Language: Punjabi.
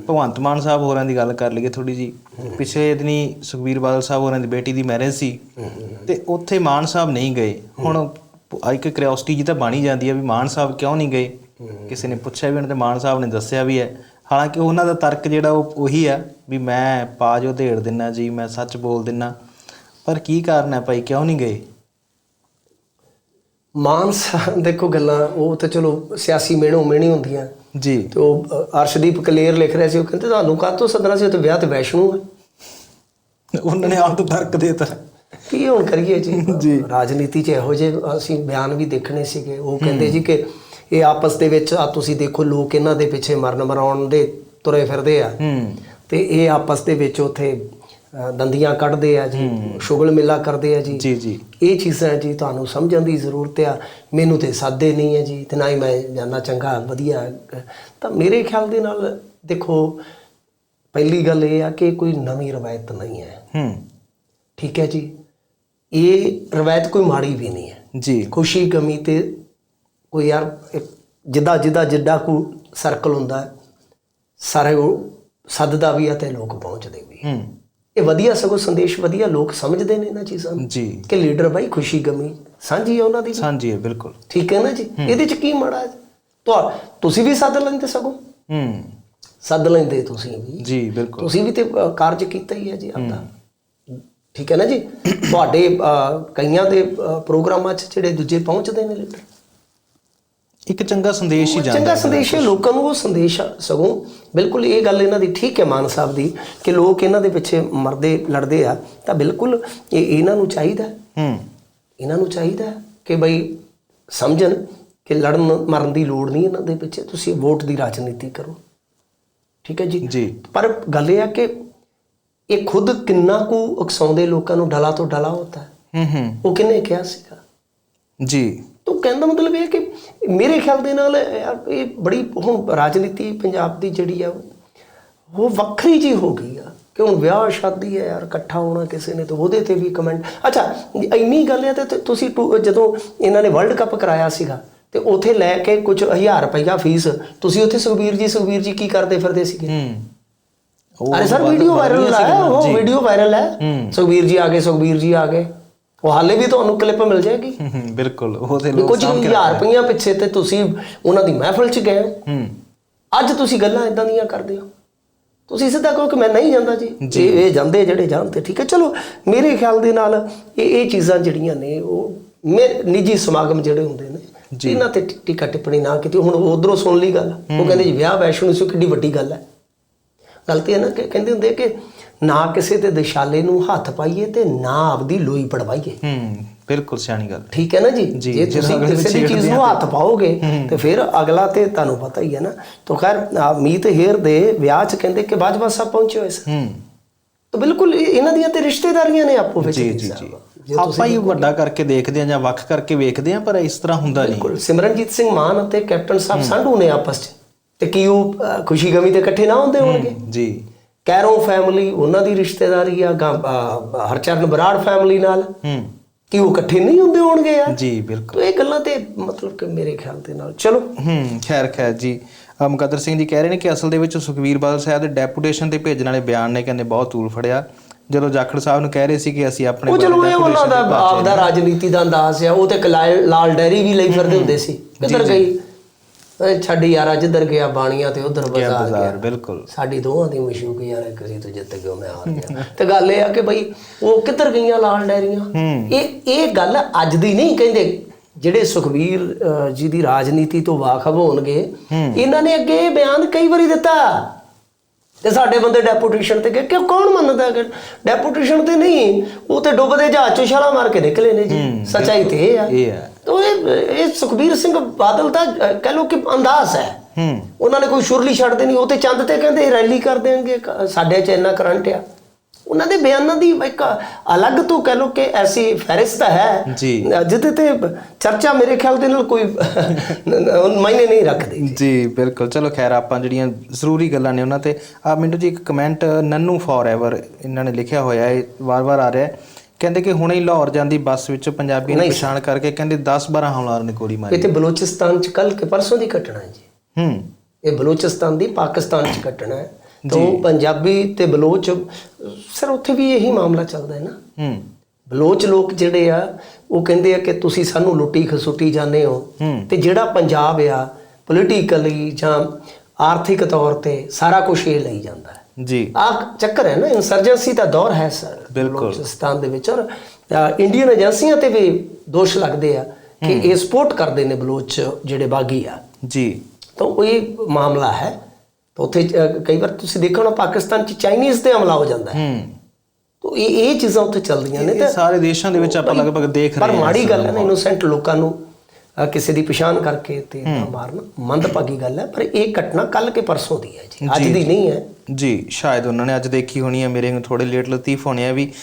ਭਗਵੰਤ ਮਾਨ ਸਾਹਿਬ ਹੋਰਾਂ ਦੀ ਗੱਲ ਕਰ ਲਈਏ ਥੋੜੀ ਜੀ ਪਿਛਲੇ ਦਿਨੀ ਸੁਖਬੀਰ ਬਾਦਲ ਸਾਹਿਬ ਹੋਰਾਂ ਦੀ ਬੇਟੀ ਦੀ ਮੈਰਿਜ ਸੀ। ਤੇ ਉੱਥੇ ਮਾਨ ਸਾਹਿਬ ਨਹੀਂ ਗਏ। ਹੁਣ ਇੱਕ ਕਿਉਰਿਓਸਿਟੀ ਜੀ ਤਾਂ ਬਣੀ ਜਾਂਦੀ ਹੈ ਵੀ ਮਾਨ ਸਾਹਿਬ ਕਿਉਂ ਨਹੀਂ ਗਏ? ਕਿਸੇ ਨੇ ਪੁੱਛਿਆ ਵੀ ਉਹਨਾਂ ਤੇ ਮਾਨ ਸਾਹਿਬ ਨੇ ਦੱਸਿਆ ਵੀ ਹੈ। ਹਾਲਾਂਕਿ ਉਹਨਾਂ ਦਾ ਤਰਕ ਜਿਹੜਾ ਉਹ ਉਹੀ ਆ ਵੀ ਮੈਂ ਪਾਜੋ ਢੇੜ ਦਿੰਨਾ ਜੀ ਮੈਂ ਸੱਚ ਬੋਲ ਦਿੰਨਾ। ਪਰ ਕੀ ਕਾਰਨ ਹੈ ਭਾਈ ਕਿਉਂ ਨਹੀਂ ਗਏ? ਮਾਨਸ ਦੇਖੋ ਗੱਲਾਂ ਉਹ ਤਾਂ ਚਲੋ ਸਿਆਸੀ ਮਿਹਣੋ ਮਿਹਣੀ ਹੁੰਦੀਆਂ। ਜੀ। ਤੇ ਉਹ ਅਰਸ਼ਦੀਪ ਕਲੇਰ ਲਿਖ ਰਿਹਾ ਸੀ ਉਹ ਕਹਿੰਦੇ ਤੁਹਾਨੂੰ ਕਾਹਤੋਂ ਸੱਦਣਾ ਸੀ ਉਹ ਤੇ ਵਿਆਹ ਤੇ ਵੈਸ਼ਨੂ ਹੈ ਉਹਨਾਂ ਨੇ ਆਪ ਤੋਂ ਤਰਕ ਦੇਤਾ। ਕੀ ਹੁਣ ਕਰੀਏ ਜੀ। ਰਾਜਨੀਤੀ 'ਚ ਇਹੋ ਜਿਹੇ ਅਸੀਂ ਬਿਆਨ ਵੀ ਦੇਖਣੇ ਸੀਗੇ। ਉਹ ਕਹਿੰਦੇ ਜੀ ਕਿ ਇਹ ਆਪਸ ਦੇ ਵਿੱਚ ਆ ਤੁਸੀਂ ਦੇਖੋ ਲੋਕ ਇਹਨਾਂ ਦੇ ਪਿੱਛੇ ਮਰਨ ਮਰਾਉਣ ਦੇ ਤੁਰੇ ਫਿਰਦੇ ਆ। ਹੂੰ। ਤੇ ਇਹ ਆਪਸ ਦੇ ਵਿੱਚ ਉਥੇ ਦੰਦੀਆਂ ਕੱਢਦੇ ਆ ਜੀ ਸ਼ੁਗਲ ਮੇਲਾ ਕਰਦੇ ਆ ਜੀ। ਜੀ ਜੀ। ਇਹ ਚੀਜ਼ਾਂ ਜੀ ਤੁਹਾਨੂੰ ਸਮਝਣ ਦੀ ਜ਼ਰੂਰਤ ਆ। ਮੈਨੂੰ ਤੇ ਸਾਦੇ ਨਹੀਂ ਹੈ ਜੀ ਤੇ ਨਾ ਹੀ ਮੈਂ ਜਾਨਣਾ ਚੰਗਾ ਵਧੀਆ। ਤਾਂ ਮੇਰੇ ਖਿਆਲ ਦੇ ਨਾਲ ਦੇਖੋ ਪਹਿਲੀ ਗੱਲ ਇਹ ਆ ਕਿ ਕੋਈ ਨਵੀਂ ਰਵਾਇਤ ਨਹੀਂ ਹੈ। ਹੂੰ। ਠੀਕ ਹੈ ਜੀ। ਇਹ ਰਵਾਇਤ ਕੋਈ ਮਾੜੀ ਵੀ ਨਹੀਂ ਹੈ। ਜੀ। ਖੁਸ਼ੀ ਗਮੀ ਤੇ ਕੋਈ ਯਾਰ ਜਿੱਦਾਂ ਜਿੱਦਾਂ ਜਿੱਡਾ ਕੋ ਸਰਕਲ ਹੁੰਦਾ ਸਾਰੇ ਉਹ ਸੱਦਦਾ ਵੀ ਆ ਤੇ ਲੋਕ ਪਹੁੰਚਦੇ ਵੀ ਹੂੰ। ਇਹ ਵਧੀਆ ਸਗੋਂ ਸੰਦੇਸ਼ ਵਧੀਆ ਲੋਕ ਸਮਝਦੇ ਨੇ ਇਹਨਾਂ ਚੀਜ਼ਾਂ ਨੂੰ ਜੀ। ਕਿ ਲੀਡਰ ਬਾਈ ਖੁਸ਼ੀ ਗਮੀ। ਸਾਂਝੀ ਹੈ ਉਹਨਾਂ ਦੀ। ਸਾਂਝੀ ਹੈ ਬਿਲਕੁਲ। ਠੀਕ ਹੈ ਨਾ ਜੀ? ਇਹਦੇ ਚ ਕੀ ਮਾੜਾ ਹੈ? ਤੁਹਾ ਤੁਸੀਂ ਵੀ ਸੱਦ ਲੈਂਦੇ ਸਗੋਂ? ਹੂੰ। ਸੱਦ ਲੈਂਦੇ ਤੁਸੀਂ ਵੀ। ਜੀ ਬਿਲਕੁਲ। ਤੁਸੀਂ ਵੀ ਤੇ ਕਾਰਜ ਕੀਤਾ ਹੀ ਹੈ ਜੀ ਆਪਦਾ। ਠੀਕ ਹੈ ਨਾ ਜੀ? ਤੁਹਾਡੇ ਕਈਆਂ ਦੇ ਪ੍ਰੋਗਰਾਮਾਂ 'ਚ ਜਿਹੜੇ ਦੂਜੇ ਪਹੁੰਚਦੇ ਨੇ ਲੀਡਰ। ਇੱਕ ਚੰਗਾ ਸੰਦੇਸ਼ ਹੀ ਜਾਂਦਾ ਚੰਗਾ ਸੰਦੇਸ਼ ਹੈ ਲੋਕਾਂ ਨੂੰ ਉਹ ਸੰਦੇਸ਼ ਸਗੋਂ। ਬਿਲਕੁਲ ਇਹ ਗੱਲ ਇਹਨਾਂ ਦੀ ਠੀਕ ਹੈ ਮਾਨ ਸਾਹਿਬ ਦੀ ਕਿ ਲੋਕ ਇਹਨਾਂ ਦੇ ਪਿੱਛੇ ਮਰਦੇ ਲੜਦੇ ਆ। ਤਾਂ ਬਿਲਕੁਲ ਇਹ ਇਹਨਾਂ ਨੂੰ ਚਾਹੀਦਾ ਹੈ। ਹੂੰ। ਇਹਨਾਂ ਨੂੰ ਚਾਹੀਦਾ ਕਿ ਬਈ ਸਮਝਣ ਕਿ ਲੜਨ ਮਰਨ ਦੀ ਲੋੜ ਨਹੀਂ ਇਹਨਾਂ ਦੇ ਪਿੱਛੇ। ਤੁਸੀਂ ਵੋਟ ਦੀ ਰਾਜਨੀਤੀ ਕਰੋ। ਠੀਕ ਹੈ ਜੀ? ਜੀ। ਪਰ ਗੱਲ ਇਹ ਆ ਕਿ ਇਹ ਖੁਦ ਕਿੰਨਾ ਕੁ ਉਕਸਾਉਂਦੇ ਲੋਕਾਂ ਨੂੰ ਡਲਾ ਤੋਂ ਡਲਾ ਹੁੰਦਾ ਹੈ। ਹੂੰ ਹੂੰ। ਉਹ ਕਿੰਨੇ ਕਿਹਾ ਸੀਗਾ? ਜੀ ਤਾਂ ਕਹਿਣ ਦਾ ਮਤਲਬ ਇਹ ਹੈ ਕਿ ਮੇਰੇ ਖਿਆਲ ਦੇ ਨਾਲ ਯਾਰ ਇਹ ਬੜੀ ਹੁਣ ਰਾਜਨੀਤੀ ਪੰਜਾਬ ਦੀ ਜਿਹੜੀ ਆ ਉਹ ਵੱਖਰੀ ਜੀ ਹੋ ਗਈ ਆ ਕਿ ਹੁਣ ਵਿਆਹ ਸ਼ਾਦੀ ਹੈ ਯਾਰ ਇਕੱਠਾ ਹੋਣਾ ਕਿਸੇ ਨੇ ਤਾਂ ਉਹਦੇ ਤੇ ਵੀ ਕਮੈਂਟ ਅੱਛਾ ਇੰਨੀ ਗੱਲ ਹੈ ਤੇ ਤੁਸੀਂ ਜਦੋਂ ਇਹਨਾਂ ਨੇ ਵਰਲਡ ਕੱਪ ਕਰਾਇਆ ਸੀਗਾ ਤੇ ਉਥੇ ਲੈ ਕੇ ਕੁਝ ਹਜ਼ਾਰ ਰੁਪਈਆ ਫੀਸ ਤੁਸੀਂ ਉੱਥੇ ਸੁਖਬੀਰ ਜੀ ਸੁਖਬੀਰ ਜੀ ਕੀ ਕਰਦੇ ਫਿਰਦੇ ਸੀਗੇ ਹੂੰ ਅਰੇ ਸਰ ਵੀਡੀਓ ਵਾਇਰਲ ਹੈ। ਉਹ। ਵੀਡੀਓ ਵਾਇਰਲ ਹੈ ਹੂੰ। ਸੁਖਬੀਰ ਜੀ ਆ ਗਏ ਸੁਖਬੀਰ ਜੀ ਆ ਗਏ ਉਹ ਹਾਲੇ ਵੀ ਤੁਹਾਨੂੰ ਕਲਿੱਪ ਮਿਲ ਜਾਏਗੀ। ਹੂੰ, ਹੂੰ, ਬਿਲਕੁਲ ਉਹ ਤੇ ਵੀ ਲੋਕ ਕੁਝ ਹਜ਼ਾਰ ਰੁਪਈਆ ਪਿੱਛੇ ਤੇ ਤੁਸੀਂ ਉਹਨਾਂ ਦੀ ਮਹਿਫਲ 'ਚ ਗਏ ਹੋ। ਹੂੰ। ਅੱਜ ਤੁਸੀਂ ਗੱਲਾਂ ਇਦਾਂ ਦੀਆਂ ਕਰਦੇ ਹੋ। ਤੁਸੀਂ ਸਿੱਧਾ ਕਹੋ ਕਿ ਮੈਂ ਨਹੀਂ ਜਾਂਦਾ ਜੀ। ਇਹ ਇਹ ਜਾਂਦੇ ਜਿਹੜੇ ਜਾਂਦੇ ਠੀਕ ਹੈ। ਚਲੋ ਮੇਰੇ ਖਿਆਲ ਦੇ ਨਾਲ ਇਹ ਇਹ ਚੀਜ਼ਾਂ ਜਿਹੜੀਆਂ ਨੇ ਉਹ ਨਿੱਜੀ ਸਮਾਗਮ ਜਿਹੜੇ ਹੁੰਦੇ ਨੇ ਇਹਨਾਂ ਤੇ ਟੀਕਾ ਟਿੱਪਣੀ ਨਾ ਕੀਤੀ। ਹੁਣ ਉਧਰੋਂ ਸੁਣ ਲਈ ਗੱਲ। ਉਹ ਕਹਿੰਦੇ ਜੀ ਵਿਆਹ ਵੈਸ਼ਨੂ ਸੀ ਕਿੱਡੀ ਵੱਡੀ ਗੱਲ ਹੈ। ਗੱਲ ਤੇ ਇਹ ਨਾ ਕਿ ਕਹਿੰਦੇ ਹੁੰਦੇ ਕਿ ਨਾ ਕਿਸੇ ਤੇ ਦਿਸ਼ਾਲੇ ਨੂੰ ਹੱਥ ਪਾਈਏ ਤੇ ਨਾ ਆਪਦੀ ਲੋਈ ਪੜਵਾਈਏ। ਹੂੰ ਬਿਲਕੁਲ ਸਿਆਣੀ ਗੱਲ। ਠੀਕ ਹੈ ਨਾ ਜੀ? ਜੀ, ਤੁਸੀਂ ਕਿਸੇ ਦੀ ਚੀਜ਼ ਨੂੰ ਹੱਥ ਪਾਓਗੇ ਤੇ ਫਿਰ ਅਗਲਾ ਤੇ ਤੁਹਾਨੂੰ ਪਤਾ ਹੀ ਹੈ ਨਾ। ਤਾਂ ਖੈਰ ਮੀਤ ਹੇਰ ਦੇ ਵਿਆਹ 'ਚ ਕਹਿੰਦੇ ਕਿ ਬਾਜਵਾ ਸਾਹਿਬ ਪਹੁੰਚੇ ਹੋਏ ਸੀ ਹੂੰ। ਤਾਂ ਬਿਲਕੁਲ ਇਹ- ਇਹਨਾਂ ਦੀਆਂ ਤੇ ਰਿਸ਼ਤੇਦਾਰੀਆਂ ਨੇ ਆਪੋ ਵਿੱਚ ਜੀ ਜੀ ਆਪਾਂ ਹੀ ਵੱਡਾ ਕਰਕੇ ਦੇਖਦੇ ਆ ਜਾਂ ਵੱਖ ਕਰਕੇ ਵੇਖਦੇ ਆ ਪਰ ਇਸ ਤਰ੍ਹਾਂ ਹੁੰਦਾ ਨਹੀਂ। ਬਿਲਕੁਲ। ਸਿਮਰਨਜੀਤ ਸਿੰਘ ਮਾਨ ਅਤੇ ਕੈਪਟਨ ਸਾਹਿਬ ਸੰਧੂ ਨੇ ਆਪਸ 'ਚ। ਤੇ ਕੀ ਉਹ ਖੁਸ਼ੀ ਗਮੀ ਤੇ ਇਕੱਠੇ ਨਾ ਹੁੰਦੇ ਹੋਣਗੇ? ਜੀ। ਕੈਰੋ ਫੈਮਿਲੀ ਉਹਨਾਂ ਦੀ ਰਿਸ਼ਤੇਦਾਰੀ ਆ ਹਰਚਰਨ ਬਰਾੜ ਫੈਮਿਲੀ ਨਾਲ। ਹੂੰ। ਕੀ ਉਹ ਇਕੱਠੇ ਨਹੀਂ ਹੁੰਦੇ ਹੋਣਗੇ ਯਾਰ? ਜੀ ਬਿਲਕੁਲ। ਤਾਂ ਇਹ ਗੱਲਾਂ ਤੇ ਮਤਲਬ ਕਿ ਮੇਰੇ ਖਿਆਲ ਦੇ ਨਾਲ। ਚਲੋ। ਹੂੰ ਖੈਰ ਖੈਰ ਜੀ। ਮੁਕੱਦਰ ਸਿੰਘ ਜੀ ਕਹਿ ਰਹੇ ਨੇ ਕਿ ਅਸਲ ਦੇ ਵਿੱਚ ਸੁਖਵੀਰ ਬਾਦਲ ਸਾਹਿਬ ਦੇ ਡੈਪੂਟੇਸ਼ਨ ਤੇ ਭੇਜਣ ਵਾਲੇ ਬਿਆਨ ਨੇ ਕਹਿੰਦੇ ਬਹੁਤ ਤੂਲ ਫੜਿਆ। ਜਦੋਂ ਜਾਖੜ ਸਾਹਿਬ ਨੂੰ ਕਹਿ ਰਹੇ ਸੀ ਕਿ ਅਸੀਂ ਆਪਣੇ ਉਹ ਚਲੋ ਇਹ ਉਹਨਾਂ ਦਾ ਆਪ ਦਾ ਰਾਜਨੀਤੀ ਦਾ ਅੰਦਾਜ਼ ਆ। ਉਹ ਤੇ ਲਾਲ ਡੈਰੀ ਵੀ ਲਈ ਫਿਰਦੇ ਹੁੰਦੇ ਸੀ। ਕਿੱਧਰ ਗਈ? ਇਹ ਛੱਡ ਯਾਰਾ ਜਿੱਧਰ ਗਿਆ ਬਾਣੀਆਂ ਤੇ ਉਧਰ ਬਾਜ਼ਾਰ ਗਿਆ। ਬਿਲਕੁਲ। ਸਾਡੀ ਦੋਵਾਂ ਦੀ ਮਸ਼ੂਕ ਯਾਰ ਇੱਕ ਸੀ ਤੂੰ ਜਿੱਤ ਗਿਆ ਮੈਂ ਹਾਰ ਗਿਆ। ਤੇ ਗੱਲ ਇਹ ਆ ਕਿ ਬਈ ਉਹ ਕਿੱਧਰ ਗਈਆਂ ਲਾਲ ਡੈਰੀਆਂ? ਇਹ ਇਹ ਗੱਲ ਅੱਜ ਦੀ ਨਹੀਂ ਕਹਿੰਦੇ ਜਿਹੜੇ ਸੁਖਵੀਰ ਜੀ ਦੀ ਰਾਜਨੀਤੀ ਤੋਂ ਵਾਕਫ ਹੋਣਗੇ ਇਹਨਾਂ ਨੇ ਅੱਗੇ ਇਹ ਬਿਆਨ ਕਈ ਵਾਰੀ ਦਿੱਤਾ। ਤੇ ਸਾਡੇ ਬੰਦੇ ਡੈਪੂਟੇਸ਼ਨ ਤੇ ਗਏ ਕਿਉਂ ਕੌਣ ਮੰਨਦਾ ਕਿ ਡੈਪੂਟੇਸ਼ਨ ਤੇ ਨਹੀਂ ਉਹ ਤੇ ਡੁੱਬਦੇ ਜਹਾਜ਼ ਚੋਂ ਛਾਲਾ ਮਾਰ ਕੇ ਨਿਕਲੇ ਨੇ ਜੀ। ਸੱਚਾਈ ਤੇ ਇਹ ਆ। ਇਹ ਤੋ ਇਹ ਸੁਖਬੀਰ ਸਿੰਘ ਬਾਦਲ ਦਾ ਕਹਿ ਲੋ ਕਿ ਅੰਦਾਜ਼ ਹੈ। ਹੂੰ। ਉਹਨਾਂ ਨੇ ਕੋਈ ਸ਼ੁਰਲੀ ਛੱਡਦੇ ਨਹੀਂ ਉਹ ਤੇ ਚੰਦ ਤੇ ਕਹਿੰਦੇ ਰੈਲੀ ਕਰ ਦੇਣਗੇ ਸਾਡੇ ਚ ਇੰਨਾ ਕਰੰਟ ਆ। ਉਹਨਾਂ ਦੇ ਬਿਆਨਾਂ ਦੀ ਇੱਕ ਅਲੱਗ ਤੋਂ ਕਹਿ ਲੋ ਕਿ ਐਸੀ ਫਹਿਰਿਸਤ ਹੈ। ਜਿਹਦੇ ਤੇ ਚਰਚਾ ਮੇਰੇ ਖਿਆਲ ਦੇ ਨਾਲ ਕੋਈ ਮਾਇਨੇ ਨਹੀਂ ਰੱਖਦੀ। ਜੀ ਬਿਲਕੁਲ। ਚਲੋ ਖੈਰ ਆਪਾਂ ਜਿਹੜੀਆਂ ਜ਼ਰੂਰੀ ਗੱਲਾਂ ਨੇ ਉਹਨਾਂ ਤੇ ਆ ਮਿੰਟੂ ਜੀ ਇੱਕ ਕਮੈਂਟ ਨੰਨੂ ਫੋਰਐਵਰ ਇਹਨਾਂ ਨੇ ਲਿਖਿਆ ਹੋਇਆ ਹੈ ਵਾਰ-ਵਾਰ ਆ ਰਿਹਾ ਹੈ। ਕਹਿੰਦੇ ਕਿ ਹੁਣੇ ਹੀ ਲਾਹੌਰ ਜਾਂਦੀ ਬੱਸ ਵਿੱਚ ਪੰਜਾਬੀ ਨੂੰ ਪਛਾਣ ਕਰਕੇ ਕਹਿੰਦੇ 10-12 ਹਮਲਾਵਰ ਨੇ ਗੋਲੀ ਮਾਰੀ। ਇਹ ਤੇ ਬਲੋਚਿਸਤਾਨ ਚ ਕੱਲ ਕੇ ਪਰਸੋਂ ਦੀ ਘਟਨਾ ਹੈ ਜੀ। ਹੂੰ। ਇਹ ਬਲੋਚਿਸਤਾਨ ਦੀ ਪਾਕਿਸਤਾਨ ਚ ਘਟਨਾ ਹੈ। ਤਾਂ ਪੰਜਾਬੀ ਤੇ ਬਲੋਚ ਸਰ ਉੱਥੇ ਵੀ ਇਹੀ ਮਾਮਲਾ ਚੱਲਦਾ ਹੈ ਨਾ। ਹੂੰ। ਬਲੋਚ ਲੋਕ ਜਿਹੜੇ ਆ ਉਹ ਕਹਿੰਦੇ ਆ ਕਿ ਤੁਸੀਂ ਸਾਨੂੰ ਲੁੱਟੀ ਖਸੁੱਟੀ ਜਾਂਦੇ ਹੋ। ਹੂੰ। ਤੇ ਜਿਹੜਾ ਪੰਜਾਬ ਆ ਪੋਲੀਟੀਕਲੀ ਜਾਂ ਆਰਥਿਕ ਤੌਰ ਤੇ ਸਾਰਾ ਕੁਝ ਇਹ ਲਈ ਜਾਂਦਾ ਹੈ। ਜੀ। ਆ ਚੱਕਰ ਹੈ ਨਾ ਇਨਸਰਜੈਂਸੀ ਦਾ ਦੌਰ ਹੈ ਸਰ। ਬਿਲਕੁਲ। ਬਲੋਚਿਸਤਾਨ ਦੇ ਵਿੱਚ ਔਰ ਇੰਡੀਅਨ ਏਜੰਸੀਆਂ ਤੇ ਵੀ ਦੋਸ਼ ਲੱਗਦੇ ਆ ਕਿ ਇਹ ਸਪੋਰਟ ਕਰਦੇ ਨੇ ਬਲੋਚ ਜਿਹੜੇ ਬਾਗੀ ਆ। ਜੀ। ਤਾਂ ਉਹ ਇਹ ਮਾਮਲਾ ਹੈ। ਤਾਂ ਉੱਥੇ ਕਈ ਵਾਰ ਤੁਸੀਂ ਦੇਖੋ ਨਾ ਪਾਕਿਸਤਾਨ ਚ ਚਾਈਨੀਜ਼ ਤੇ ਹਮਲਾ ਹੋ ਜਾਂਦਾ ਹੈ। ਤਾਂ ਇਹ ਇਹ ਚੀਜ਼ਾਂ ਉੱਥੇ ਚੱਲਦੀਆਂ ਨੇ ਇਹ ਸਾਰੇ ਦੇਸ਼ਾਂ ਦੇ ਵਿੱਚ ਆਪਾਂ ਲਗਭਗ ਦੇਖ ਪਰ ਰਹੇ ਹਾਂ ਮਾੜੀ ਗੱਲ ਹੈ ਨਾ ਇਨੋਸੈਂਟ ਲੋਕਾਂ ਨੂੰ ਕਿਸੇ ਦੀ ਪਛਾਣ ਕਰਕੇ ਤੇ ਨਾ ਮਾਰਨਾ ਮੰਦਭਾਗੀ ਗੱਲ ਹੈ ਪਰ ਇਹ ਘਟਨਾ ਕੱਲ ਕੇ ਪਰਸੋਂ ਦੀ ਹੈ ਜੀ। ਅੱਜ ਦੀ ਨਹੀਂ ਹੈ। ਜੀ ਸ਼ਾਇਦ ਉਹਨਾਂ ਨੇ ਅੱਜ ਦੇਖੀ ਹੋਣੀ ਹੈ ਮੇਰੇ ਨੂੰ ਥੋੜੇ ਲੇਟ ਲਤੀਫ ਹੋਣੇ ਆ ਵੀ